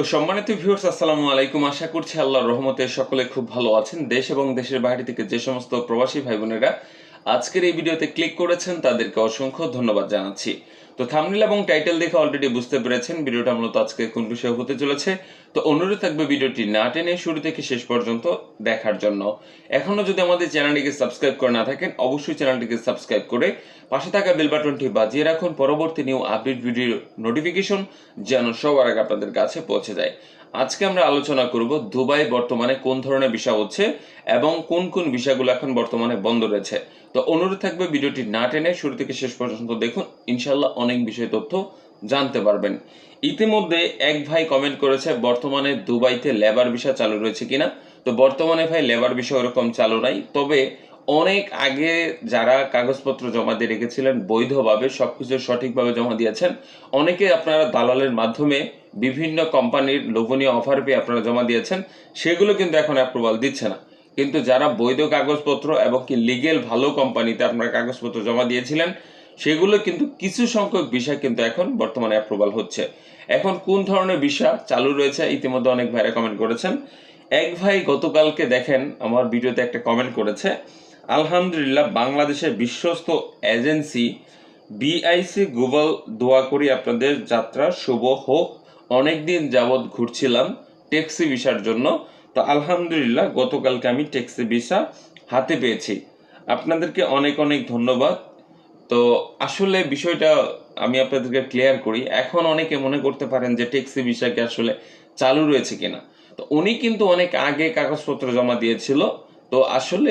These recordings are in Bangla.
তো সম্মানিত ভিউয়ার্স আসসালামু আলাইকুম। আশা করছি আল্লাহর রহমতে সকলে খুব ভালো আছেন। দেশ এবং দেশের বাইরে থেকে যে সমস্ত প্রবাসী ভাই বোনেরা আজকের এই ভিডিওতে ক্লিক করেছেন, তাদেরকে অসংখ্য ধন্যবাদ জানাচ্ছি। তো থামনিল এবং টাইটেল দেখে অলরেডি বুঝতে পেরেছেন, ভিডিওটা মূলত আজকে কোন বিষয়ে হতে চলেছে। তো অনুরোধ থাকবে ভিডিওটি না টেনে শুরু থেকে শেষ পর্যন্ত দেখার জন্য। এখনও যদি আমাদের চ্যানেলটিকে সাবস্ক্রাইব করে না থাকেন, অবশ্যই চ্যানেলটিকে সাবস্ক্রাইব করে পাশে থাকা বেল বাটনটি বাজিয়ে রাখুন। পরবর্তী নিউ আপডেট ভিডিও নোটিফিকেশন যেন সবার আগে আপনাদের কাছে পৌঁছে যায়। আজকে আমরা আলোচনা করব দুবাই বর্তমানে কোন ধরনের ভিসা হচ্ছে এবং কোন কোন ভিসাগুলো এখন বর্তমানে বন্ধ রয়েছে। তো অনুরোধ থাকবে ভিডিওটি না টেনে শুরু থেকে শেষ পর্যন্ত দেখুন। ইনশাল্লাহ অনেক বিষয় তথ্য জানতে পারবেন। ইতিমধ্যে এক ভাই কমেন্ট করেছে, বর্তমানে দুবাইতে লেবার ভিসা চালু রয়েছে কিনা? তো বর্তমানে ভাই লেবার ভিসা ওরকম চালু নাই। তবে অনেক আগে যারা কাগজপত্র জমা দিয়ে রেখেছিলেন, বৈধভাবে সবকিছু সঠিকভাবে জমা দিয়েছেন, অনেকে আপনারা দালালের মাধ্যমে বিভিন্ন কোম্পানির লোভনীয় অফার পেয়ে আপনারা জমা দিয়েছেন, সেগুলো কিন্তু এখন অ্যাপ্রুভাল দিচ্ছে না। কিন্তু যারা বৈধ কাগজপত্র এবং কি লিগেল ভালো কোম্পানিতে আপনারা কাগজপত্র জমা দিয়েছিলেন সেগুলো কিন্তু কিছু সংখ্যক বিষয় কিন্তু এখন বর্তমানে অ্যাপ্রুভাল হচ্ছে। এখন কোন ধরনের বিষয় চালু রয়েছে ইতিমধ্যে অনেক ভাইরা কমেন্ট করেছেন। এক ভাই গতকালকে দেখেন, আমার ভিডিওতে একটা কমেন্ট করেছে, আলহামদুলিল্লাহ বাংলাদেশের বিশ্বস্ত এজেন্সি বিআইসি গুগল দোয়া করি আপনাদের, যাত্রা শুভ হোক। অনেকদিন যাবৎ ঘুরছিলাম ট্যাক্সি ভিসার জন্য। তো আলহামদুলিল্লাহ গতকালকে আমি ট্যাক্সি ভিসা হাতে পেয়েছি। আপনাদেরকে অনেক অনেক ধন্যবাদ। তো আসলে বিষয়টা আমি আপনাদেরকে ক্লিয়ার করি। এখন অনেকে মনে করতে পারেন যে ট্যাক্সি ভিসাকে আসলে চালু রয়েছে কিনা। তো উনি কিন্তু অনেক আগে কাগজপত্র জমা দিয়েছিল। তো আসলে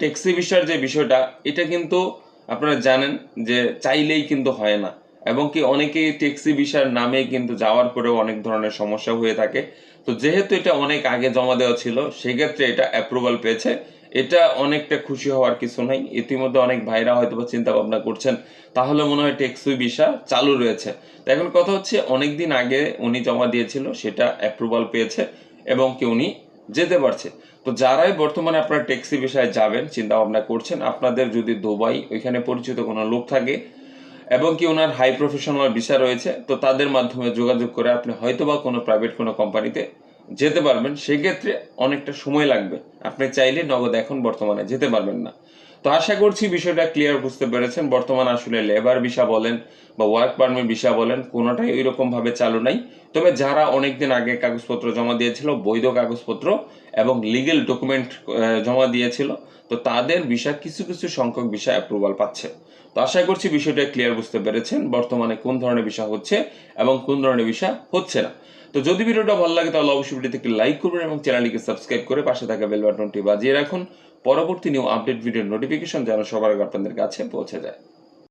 ট্যাক্সি ভিসার যে বিষয়টা, এটা কিন্তু আপনারা জানেন যে চাইলেই কিন্তু হয় না। এবং কি অনেকেই ট্যাক্সি ভিসার নামে কিন্তু যাওয়ার পরেও অনেক ধরনের সমস্যা হয়ে থাকে। তো যেহেতু এটা অনেক আগে জমা দেওয়া ছিল, সেক্ষেত্রে এটা অ্যাপ্রুভাল পেয়েছে। এটা অনেকটা খুশি হওয়ার কিছু নাই। ইতিমধ্যে অনেক ভাইরা হয়তো বা চিন্তা ভাবনা করছেন, তাহলে মনে হয় টেক্সি ভিসা চালু রয়েছে। তো এখন কথা হচ্ছে অনেক দিন আগে উনি জমা দিয়েছিল, সেটা অ্যাপ্রুভাল পেয়েছে এবং কি উনি যেতে পারছে। তো যারাই বর্তমানে আপনারা ট্যাক্সি বিষয়ে যাবেন চিন্তা ভাবনা করছেন, আপনাদের যদি দুবাই ওইখানে পরিচিত কোনো লোক থাকে এবং কি ওনার হাই প্রফেশনাল ভিসা রয়েছে, তো তাদের মাধ্যমে যোগাযোগ করে আপনি হয়তো বা কোনো প্রাইভেট কোনো কোম্পানিতে যেতে পারবেন, সেক্ষেত্রে অনেকটা সময় লাগবে। আপনি চাইলে নগদ এখন বর্তমানে যেতে পারবেন না। তো আশা করছি বিষয়টা ক্লিয়ার বুঝতে পেরেছেন। বর্তমানে আসলে লেবার ভিসা বলেন বা ওয়ার্ক পারমিট ভিসা বলেন, কোনোটাই ওই রকম ভাবে চালু নাই। তবে যারা অনেকদিন আগে কাগজপত্র জমা দিয়েছিল, বৈধ কাগজপত্র এবং লিগেল ডকুমেন্ট জমা দিয়েছিল, তো তাদের ভিসা কিছু কিছু সংখ্যক ভিসা অ্যাপ্রুভাল পাচ্ছে। তো আশা করছি বিষয়টা ক্লিয়ার বুঝতে পেরেছেন, বর্তমানে কোন ধরনের বিষয় হচ্ছে এবং কোন ধরনের বিষয় হচ্ছে না। তো যদি ভিডিওটা ভালো লাগে, তাহলে অবশ্যই ভিডিওতে একটি লাইক করবেন এবং চ্যানেলটিকে সাবস্ক্রাইব করে পাশে থাকা বেল বাটনটি বাজিয়ে রাখুন। পরবর্তী নিউ আপডেট ভিডিওর নোটিফিকেশন যেন সবার আগে আপনাদের কাছে পৌঁছে যায়।